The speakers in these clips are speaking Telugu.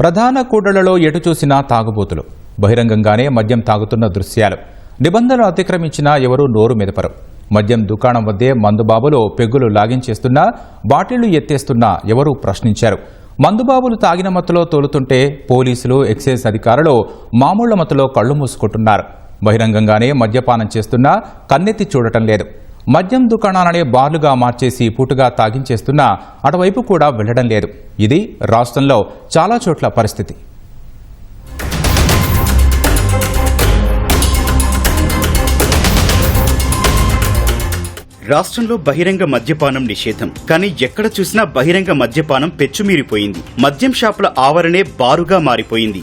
ప్రధాన కూడళ్ళలో ఎటు చూసినా తాగుబోతులు. బహిరంగంగానే మద్యం తాగుతున్న దృశ్యాలు. నిబంధనలు అతిక్రమించినా ఎవరూ నోరు మెదపరు. మద్యం దుకాణం వద్దే మందుబాబులో పెగ్గులు లాగించేస్తున్నా బాటిళ్ళు ఎత్తేస్తున్నా ఎవరూ ప్రశ్నించారు. మందుబాబులు తాగిన మత్తులో తోలుతుంటే పోలీసులు ఎక్సైజ్ అధికారులు మామూళ్ళ మత్తులో కళ్ళు మూసుకుంటున్నారు. బహిరంగంగానే మద్యపానం చేస్తున్నా కన్నెత్తి చూడటం లేదు. మద్యం దుకాణాలనే బార్లుగా మార్చేసి పూటుగా తాగించేస్తున్నా అటువైపు కూడా వెళ్ళడం లేదు. ఇది రాష్ట్రంలో చాలా చోట్ల పరిస్థితి. రాష్ట్రంలో బహిరంగ మద్యపానం నిషేధం. కానీ ఎక్కడ చూసినా బహిరంగ మద్యపానం పెచ్చుమీరిపోయింది. మద్యం షాపుల ఆవరణే బారుగా మారిపోయింది.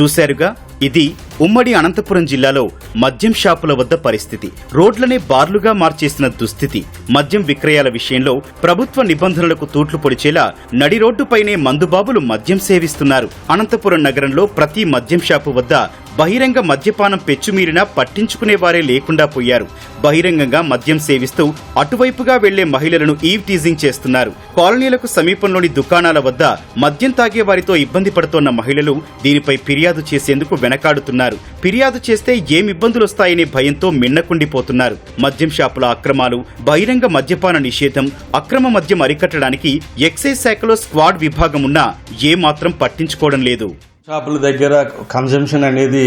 చూశారుగా ఇది ఉమ్మడి అనంతపురం జిల్లాలో మద్యం షాపుల వద్ద పరిస్థితి. రోడ్లనే బార్లుగా మార్చేసిన దుస్థితి. మద్యం విక్రయాల విషయంలో ప్రభుత్వ నిబంధనలకు తూట్లు పొడిచేలా నడి రోడ్డుపైనే మందుబాబులు మద్యం సేవిస్తున్నారు. అనంతపురం నగరంలో ప్రతి మద్యం షాపు వద్ద బహిరంగ మద్యపానం పెచ్చుమీరినా పట్టించుకునేవారే లేకుండా పోయారు. బహిరంగంగా మద్యం సేవిస్తూ అటువైపుగా వెళ్ళే మహిళలను ఈవ్ టీజింగ్ చేస్తున్నారు. కాలనీలకు సమీపంలోని దుకాణాల వద్ద మద్యం తాగే వారితో ఇబ్బంది పడుతోన్న మహిళలు దీనిపై ఫిర్యాదు చేసేందుకు వెనకాడుతున్నారు. ఫిర్యాదు చేస్తే ఏం ఇబ్బందులు వస్తాయనే భయంతో మిన్నకుండిపోతున్నారు. మద్యం షాపుల అక్రమాలు బహిరంగ మద్యపాన నిషేధం అక్రమ మద్యం అరికట్టడానికి ఎక్సైజ్ శాఖలో స్క్వాడ్ విభాగం ఉన్నా ఏమాత్రం పట్టించుకోవడం లేదు. షాపుల దగ్గర కన్జంప్షన్ అనేది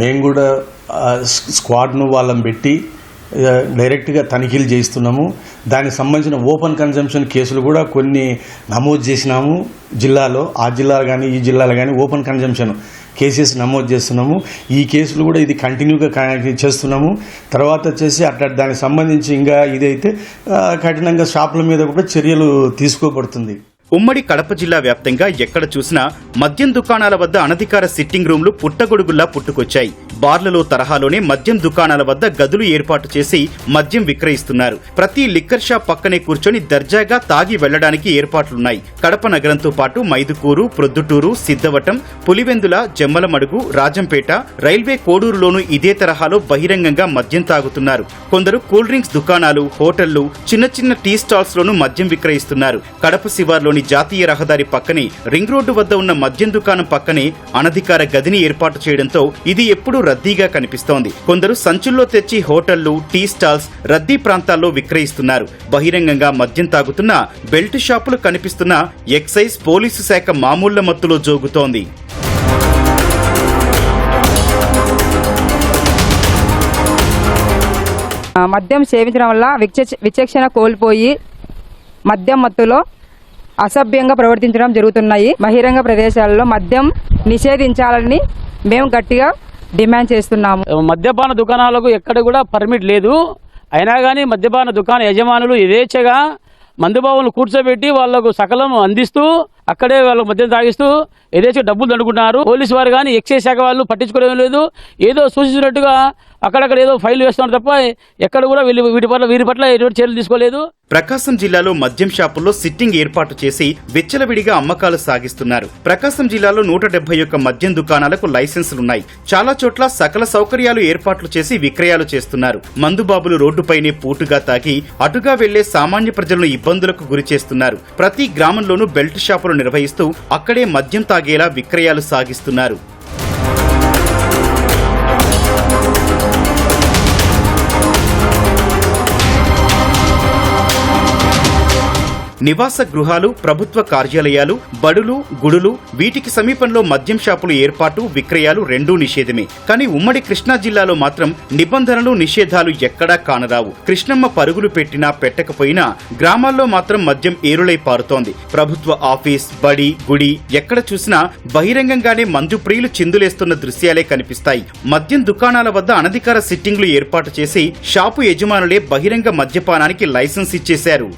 మేము కూడా స్క్వాడ్ను వాళ్ళని పెట్టి డైరెక్ట్గా తనిఖీలు చేయిస్తున్నాము. దానికి సంబంధించిన ఓపెన్ కన్జంప్షన్ కేసులు కూడా కొన్ని నమోదు చేసినాము జిల్లాలో. ఆ జిల్లాలో కానీ ఈ జిల్లాలో కానీ ఓపెన్ కన్జంప్షన్ కేసెస్ నమోదు చేస్తున్నాము. ఈ కేసులు కూడా ఇది కంటిన్యూగా చేస్తున్నాము. తర్వాత వచ్చేసి అట్లా దానికి సంబంధించి ఇంకా ఇదైతే కఠినంగా షాపుల మీద కూడా చర్యలు తీసుకోబడుతుంది. ఉమ్మడి కడప జిల్లా వ్యాప్తంగా ఎక్కడ చూసినా మద్యం దుకాణాల వద్ద అనధికార సిట్టింగ్ రూమ్లు పుట్టగొడుగుల్లా పుట్టుకొచ్చాయి. బార్లలో తరహాలోనే మద్యం దుకాణాల వద్ద గదులు ఏర్పాటు చేసి మద్యం విక్రయిస్తున్నారు. ప్రతి లిక్కర్ షాప్ పక్కనే కూర్చొని దర్జాగా తాగి వెళ్ళడానికి ఏర్పాట్లున్నాయి. కడప నగరంతో పాటు మైదుకూరు ప్రొద్దుటూరు సిద్ధవటం పులివెందుల జమ్మలమడుగు రాజంపేట రైల్వే కోడూరులోనూ ఇదే తరహాలో బహిరంగంగా మద్యం తాగుతున్నారు. కొందరు కూల్ డ్రింక్స్ దుకాణాలు హోటళ్ళు చిన్న చిన్న టీ స్టాల్స్ లోనూ మద్యం విక్రయిస్తున్నారు. కడప శివార్లోని జాతీయ రహదారి పక్కనే రింగ్ రోడ్డు వద్ద ఉన్న మద్యం దుకాణం పక్కనే అనధికార గదిని ఏర్పాటు చేయడంతో ఇది ఎప్పుడూ రద్దీగా కనిపిస్తోంది. కొందరు సంచుల్లో తెచ్చి హోటళ్ళు టీ స్టాల్స్ రద్దీ ప్రాంతాల్లో విక్రయిస్తున్నారు. బహిరంగంగా మద్యం తాగుతున్న బెల్ట్ షాపులు కనిపిస్తున్న ఎక్సైజ్ పోలీసు శాఖ మామూళ్ళ మత్తులో జోగుతోంది. మద్యం సేవించడం వల్ల విచక్షణ కోల్పోయి మద్యం మత్తులో అసభ్యంగా ప్రవర్తించడం జరుగుతున్నాయి. బహిరంగ ప్రదేశాల్లో మద్యం నిషేధించాలని మేము గట్టిగా డిమాండ్ చేస్తున్నాము. మద్యపాన దుకాణాలకు ఎక్కడ కూడా పర్మిట్ లేదు. అయినా కానీ మద్యపాన దుకాణ యజమానులు యథేచ్ఛగా మందుబాబులను కూర్చోబెట్టి వాళ్ళకు సకలం అందిస్తూ అక్కడే వాళ్ళ మద్యం తాగిస్తూ యథేచ్ఛగా డబ్బులు దండుకుంటున్నారు. పోలీసు వారు కానీ ఎక్సైజ్ శాఖ వాళ్ళు పట్టించుకోవడం లేదు. ఏదో సూచించినట్టుగా అక్కడక్కడ ఏదో ఫైల్ వేస్తున్నారు తప్ప ఎక్కడ కూడా వీళ్ళు వీటి పట్ల వీరి పట్ల ఎటువంటి చర్యలు తీసుకోలేదు. ప్రకాశం జిల్లాలో మద్యం షాపుల్లో సిట్టింగ్ ఏర్పాటు చేసి విచ్చలవిడిగా అమ్మకాలు సాగిస్తున్నారు. ప్రకాశం జిల్లాలో నూట డెబ్బై ఒక్క మద్యం దుకాణాలకు లైసెన్సులున్నాయి. చాలా చోట్ల సకల సౌకర్యాలు ఏర్పాట్లు చేసి విక్రయాలు చేస్తున్నారు. మందుబాబులు రోడ్డుపైనే పూటుగా తాగి అటుగా వెళ్ళే సామాన్య ప్రజలను ఇబ్బందులకు గురి చేస్తున్నారు ప్రతి గ్రామంలోనూ బెల్ట్ షాపులు నిర్వహిస్తూ అక్కడే మద్యం తాగేలా విక్రయాలు సాగిస్తున్నారు. నివాస గృహాలు ప్రభుత్వ కార్యాలయాలు బడులు గుడులు వీటికి సమీపంలో మద్యం షాపులు ఏర్పాటు విక్రయాలు రెండూ నిషేధమే. కానీ ఉమ్మడి కృష్ణా జిల్లాలో మాత్రం నిబంధనలు నిషేధాలు ఎక్కడా కానరావు. కృష్ణమ్మ పరుగులు పెట్టినా పెట్టకపోయినా గ్రామాల్లో మాత్రం మద్యం ఏరులై పారుతోంది. ప్రభుత్వ ఆఫీస్ బడి గుడి ఎక్కడ చూసినా బహిరంగంగానే మందు ప్రియులు చిందులేస్తున్న దృశ్యాలే కనిపిస్తాయి. మద్యం దుకాణాల వద్ద అనధికార సిట్టింగ్లు ఏర్పాటు చేసి షాపు యజమానులే బహిరంగ మద్యపానానికి లైసెన్స్ ఇచ్చేశారు.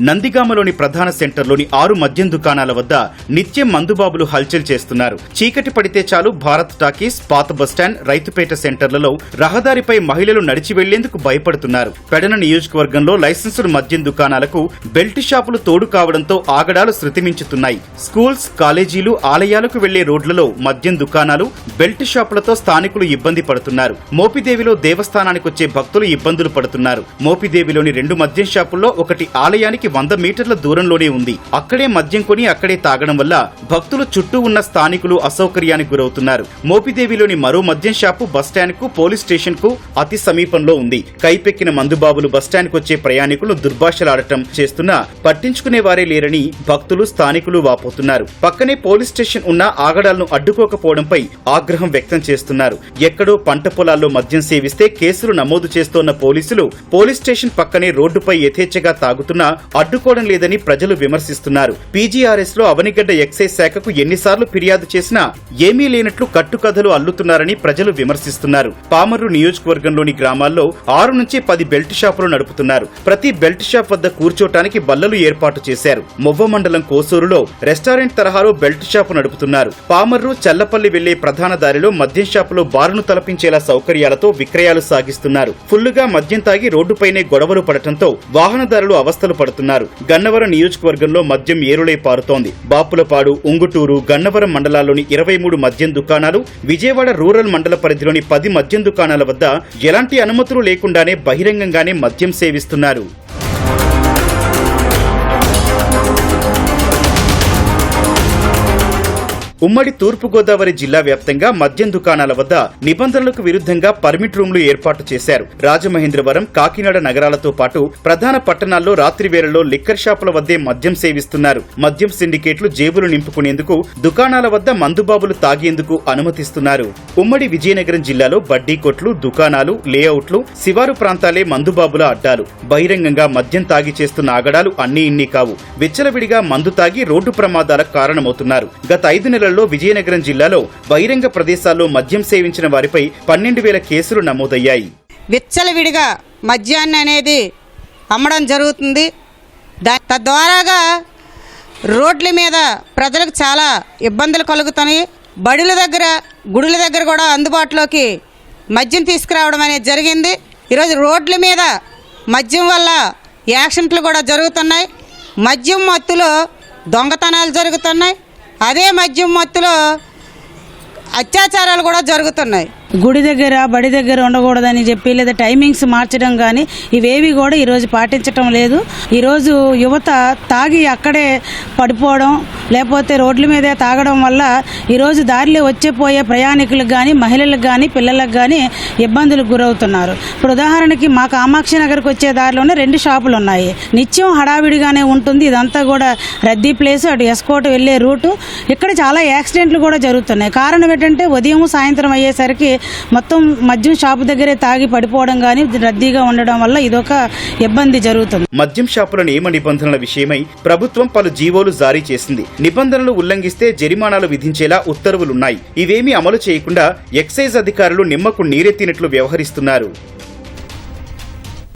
నందిగామలోని ప్రధాన సెంటర్లోని ఆరు మద్యం దుకాణాల వద్ద నిత్యం మందుబాబులు హల్చల్ చేస్తున్నారు. చీకటి పడితే చాలు భారత్ టాకీస్ పాత బస్టాండ్ రైతుపేట సెంటర్లలో రహదారిపై మహిళలు నడిచి వెళ్ళేందుకు భయపడుతున్నారు. పెడన నియోజకవర్గంలో లైసెన్సులు మద్యం దుకాణాలకు బెల్ట్ షాపులు తోడు కావడంతో ఆగడాలు శృతిమించుతున్నాయి. స్కూల్స్ కాలేజీలు ఆలయాలకు వెళ్ళే రోడ్లలో మద్యం దుకాణాలు బెల్ట్ షాపులతో స్థానికులు ఇబ్బంది పడుతున్నారు. మోపిదేవిలో దేవస్థానానికి వచ్చే భక్తులు ఇబ్బందులు పడుతున్నారు. మోపిదేవిలోని రెండు మద్యం షాపుల్లో ఒకటి ఆలయానికి వంద మీటర్ల దూరంలోనే ఉంది. అక్కడే మద్యం కొని అక్కడే తాగడం వల్ల భక్తులు చుట్టూ ఉన్న స్థానికులు అసౌకర్యానికి గురవుతున్నారు. మోపిదేవిలోని మరో మద్యం షాపు బస్టాండ్కు పోలీస్ స్టేషన్కు అతి సమీపంలో ఉంది. కైపెక్కిన మందుబాబులు బస్టాండ్కు వచ్చే ప్రయాణికులు దుర్భాషలాడటం చేస్తున్నా పట్టించుకునే వారే లేరని భక్తులు స్థానికులు వాపోతున్నారు. పక్కనే పోలీస్ స్టేషన్ ఉన్న ఆగడాలను అడ్డుకోకపోవడంపై ఆగ్రహం వ్యక్తం చేస్తున్నారు. ఎక్కడో పంట పొలాల్లో మద్యం సేవిస్తే కేసులు నమోదు చేస్తోన్న పోలీసులు పోలీస్ స్టేషన్ పక్కనే రోడ్డుపై యథేచ్ఛగా తాగుతున్నా అడ్డుకోవడం లేదని ప్రజలు విమర్శిస్తున్నారు. పీజీఆర్ఎస్లో అవనిగడ్డ ఎక్సైజ్ శాఖకు ఎన్నిసార్లు ఫిర్యాదు చేసినా ఏమీ లేనట్లు కట్టుకథలు అల్లుతున్నారని ప్రజలు విమర్శిస్తున్నారు. పామర్రు నియోజకవర్గంలోని గ్రామాల్లో ఆరు నుంచి పది బెల్ట్ షాపులు నడుపుతున్నారు. ప్రతి బెల్ట్ షాప్ వద్ద కూర్చోటానికి బల్లలు ఏర్పాటు చేశారు. మొవ్వ మండలం కోసూరులో రెస్టారెంట్ తరహాలో బెల్ట్ షాపు నడుపుతున్నారు. పామర్రు చల్లపల్లి వెళ్ళే ప్రధాన దారిలో మద్యం షాపులో బారును తలపించేలా సౌకర్యాలతో విక్రయాలు సాగిస్తున్నారు. ఫుల్లుగా మద్యం తాగి రోడ్డుపైనే గొడవలు పడటంతో వాహనదారులు అవస్థలు పడుతున్నారు. గన్నవరం నియోజకవర్గంలో మద్యం ఏరులై పారుతోంది. బాపులపాడు ఉంగుటూరు గన్నవరం మండలాల్లోని ఇరవై మూడు మద్యం దుకాణాలు విజయవాడ రూరల్ మండల పరిధిలోని పది మద్యం దుకాణాల వద్ద ఎలాంటి అనుమతులు లేకుండానే బహిరంగంగానే మద్యం సేవిస్తున్నారు. ఉమ్మడి తూర్పుగోదావరి జిల్లా వ్యాప్తంగా మద్యం దుకాణాల వద్ద నిబంధనలకు విరుద్ధంగా పర్మిట్ రూమ్లు ఏర్పాటు చేశారు. రాజమహేంద్రవరం కాకినాడ నగరాలతో పాటు ప్రధాన పట్టణాల్లో రాత్రి వేళల్లో లిక్కర్ షాపుల వద్దే మద్యం సేవిస్తున్నారు. మద్యం సిండికేట్లు జేబులు నింపుకునేందుకు దుకాణాల వద్ద మందుబాబులు తాగేందుకు అనుమతిస్తున్నారు. ఉమ్మడి విజయనగరం జిల్లాలో బడ్డీ కొట్లు దుకాణాలు లేఅవుట్లు శివారు ప్రాంతాలే మందుబాబుల అడ్డాలు. బహిరంగంగా మద్యం తాగి చేస్తున్న ఆగడాలు అన్నీ ఇన్ని కావు. విచ్చలవిడిగా మందు తాగి రోడ్డు ప్రమాదాలకు కారణమవుతున్నారు. గత ఐదు నెలల్లో విజయనగరం జిల్లాలో బహిరంగ ప్రదేశాల్లో మద్యం సేవించిన వారిపై పన్నెండు వేల కేసులు నమోదయ్యాయి. విచ్చలవిడిగా మద్యాన్ని అనేది అమ్మడం జరుగుతుంది. దా తద్వారాగా రోడ్ల మీద ప్రజలకు చాలా ఇబ్బందులు కలుగుతున్నాయి. బడుల దగ్గర గుడుల దగ్గర కూడా అందుబాటులోకి మద్యం తీసుకురావడం అనేది జరిగింది. ఈరోజు రోడ్ల మీద మద్యం వల్ల యాక్సిడెంట్లు కూడా జరుగుతున్నాయి. మద్యం మత్తులో దొంగతనాలు జరుగుతున్నాయి. అదే మద్యం మత్తులో అత్యాచారాలు కూడా జరుగుతున్నాయి. గుడి దగ్గర బడి దగ్గర ఉండకూడదని చెప్పి లేదా టైమింగ్స్ మార్చడం కానీ ఇవేవి కూడా ఈరోజు పాటించటం లేదు. ఈరోజు యువత తాగి అక్కడే పడిపోవడం లేకపోతే రోడ్ల మీదే తాగడం వల్ల ఈరోజు దారిలో వచ్చే పోయే ప్రయాణికులకు కానీ మహిళలకు కానీ పిల్లలకు కానీ ఇబ్బందులకు గురవుతున్నారు. ఇప్పుడు ఉదాహరణకి మా కామాక్షి నగర్కి వచ్చే దారిలోనే రెండు షాపులు ఉన్నాయి. నిత్యం హడావిడిగానే ఉంటుంది. ఇదంతా కూడా రద్దీ ప్లేస్. అటు ఎస్కోట్ వెళ్ళే రూటు. ఇక్కడ చాలా యాక్సిడెంట్లు కూడా జరుగుతున్నాయి. కారణం ఏంటంటే ఉదయం సాయంత్రం అయ్యేసరికి మొత్తం మద్యం షాపు దగ్గరే తాగి పడిపోవడం కానీ రద్దీగా ఉండడం వల్ల ఇదొక ఇబ్బంది జరుగుతుంది. మద్యం షాపుల నియమ నిబంధనల విషయమై ప్రభుత్వం పలు జీవోలు జారీ చేసింది. నిబంధనలు ఉల్లంఘిస్తే జరిమానాలు విధించేలా ఉత్తర్వులున్నాయి. ఇవేమీ అమలు చేయకుండా ఎక్సైజ్ అధికారులు నిమ్మకు నీరెత్తినట్లు వ్యవహరిస్తున్నారు.